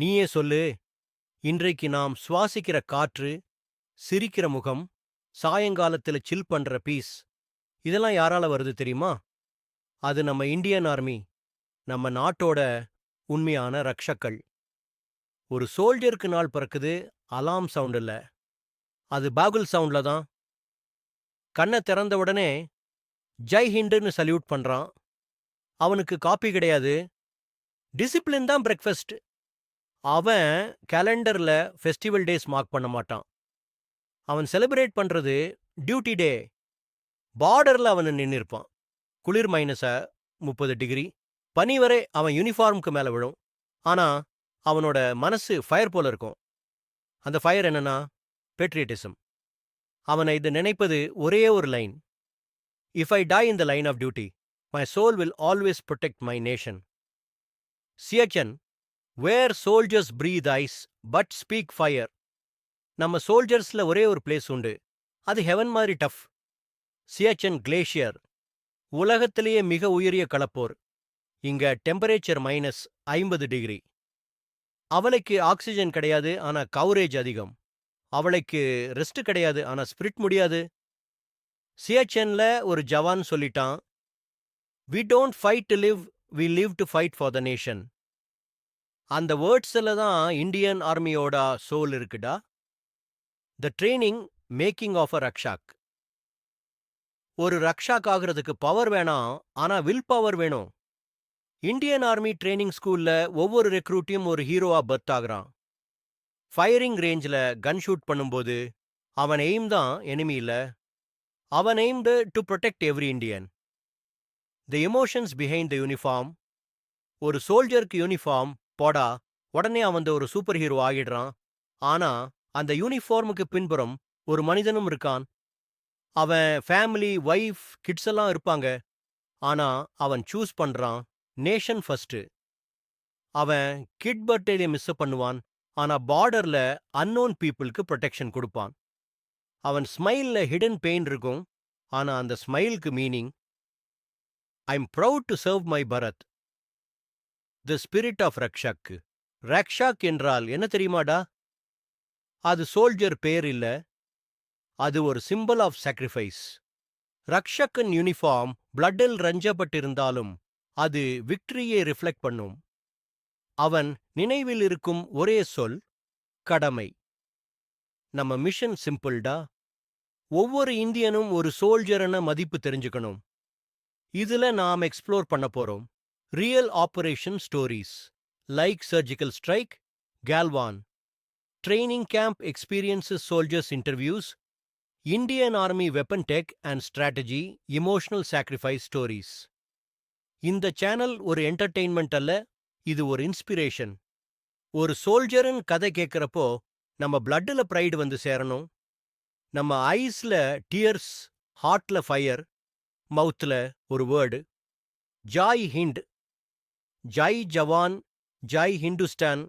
நீயே சொல்லு. இன்றைக்கு நாம் சுவாசிக்கிற காற்று சிரிக்கிற முகம் சாயங்காலத்துல சில் பண்ற பீஸ் இதெல்லாம் யாரால வருது தெரியுமா? அது நம்ம இந்தியன் ஆர்மி நம்ம நாட்டோட உண்மையான ரக்ஷக்கள் ஒரு சோல்ஜருக்கு நாள் பிறக்குது அலாம் சவுண்ட் இல்ல. அது பாகுல் சவுண்ட்ல தான். கண்ணை திறந்த உடனே ஜெய் ஹிண்டுன்னு சல்யூட் பண்றான். அவனுக்கு காப்பி கிடையாது. டிசிப்ளின் தான் பிரேக்ஃபாஸ்ட் அவன் கேலண்டர்ல ஃபெஸ்டிவல் டேஸ் மார்க் பண்ண மாட்டான். அவன் செலிப்ரேட் பண்றது டியூட்டி டே பார்டர்ல அவன் நின்றுருப்பான் குளிர் மைனஸ முப்பது டிகிரி பனி வரை அவன் யூனிஃபார்முக்கு மேல விழும். ஆனா அவனோட மனசு ஃபயர் போல இருக்கும். அந்த ஃபயர் என்னன்னா பேட்ரியட்டிசம் அவனை இது நினைப்பது ஒரே ஒரு line if I die in the line of duty my soul will always protect my nation Siachen where soldiers breathe ice but speak fire நம்ம சோல்ஜர்ஸ்ல ஒரே ஒரு பிளேஸ் உண்டு. அது ஹெவன் மாதிரி டஃப் சியாச்சன் கிளேஷியர் உலகத்திலேயே மிக உயரிய களப்போர் இங்க டெம்பரேச்சர் மைனஸ் ஐம்பது டிகிரி அவளைக்கு ஆக்சிஜன் கிடையாது ஆனா கவரேஜ் அதிகம். அவளைக்கு ரெஸ்ட் கிடையாது ஆனா ஸ்பிரிட் முடியாது. சியாச்சன்ல ஒரு ஜவான் சொல்லிட்டான் we don't fight to live we live to fight for the nation அந்த வேர்ட்ஸில் தான் இந்தியன் ஆர்மியோட சோல் இருக்குடா. The training making of a Rakshak ஒரு ரக்ஷாக் ஆகிறதுக்கு பவர் வேணாம் ஆனா வில் பவர் வேணும். இந்தியன் ஆர்மி ட்ரைனிங் ஸ்கூல்ல ஒவ்வொரு ரெக்ரூட்டையும் ஒரு ஹீரோவா பர்த் ஆகுறான். ஃபயரிங் ரேஞ்சில் கன் ஷூட் பண்ணும்போது அவன் எய்ம் தான் எனிமி இல்ல அவன் aimed to protect every Indian the emotions behind the uniform ஒரு சோல்ஜருக்கு யூனிஃபார்ம் போடா உடனே அவன் ஒரு சூப்பர் ஹீரோ ஆகிடுறான். ஆனா அந்த யூனிஃபார்முக்கு பின்புறம் ஒரு மனிதனும் இருக்கான். அவன் ஃபேமிலி ஒய்ஃப் கிட்ஸ் எல்லாம் இருப்பாங்க. ஆனா அவன் சூஸ் பண்றான் நேஷன் ஃபர்ஸ்ட். அவன் கிட் பர்த்டேல மிஸ் பண்ணுவான். ஆனா பார்டர்ல அன்னோன் பீப்புளுக்கு ப்ரொடெக்ஷன் கொடுப்பான். அவன் ஸ்மைல்ல ஹிடன் பெயின் இருக்கும். ஆனா அந்த ஸ்மைலுக்கு meaning I am proud to serve my Bharat. The spirit of Rakshak Rakshak என்றால் என்ன தெரியுமாடா? அது சோல்ஜர் பேர் இல்ல அது ஒரு சிம்பிள் ஆஃப் சாக்ரிஃபைஸ் ரக்ஷக்கன் யூனிஃபார்ம் பிளட்டில் ரஞ்சப்பட்டிருந்தாலும் அது விக்டரியை ரிஃப்ளெக்ட் பண்ணும். அவன் நினைவில் இருக்கும் ஒரே சொல் கடமை நம்ம மிஷன் சிம்பிள்டா ஒவ்வொரு இந்தியனும் ஒரு சோல்ஜர்ன மதிப்பு தெரிஞ்சுக்கணும். இதுல நாம் எக்ஸ்ப்ளோர் பண்ண போறோம். Real operation stories like surgical strike Galwan training camp experiences soldiers interviews Indian Army weapon tech and strategy emotional sacrifice stories இந்த சேனல் ஒரு என்டர்டெயின்மெண்ட் அல்ல இது ஒரு இன்ஸ்பிரேஷன் ஒரு சோல்ஜரின் கதை கேட்குறப்போ நம்ம பிளட்டில் ப்ரைடு வந்து சேரணும். நம்ம ஐஸ்ல டியர்ஸ் ஹார்ட்ல ஃபயர் மவுத்ல ஒரு வேர்டு ஜாய் ஹிண்ட் ஜை ஜவான் ஜாய் ஹிந்துஸ்தான்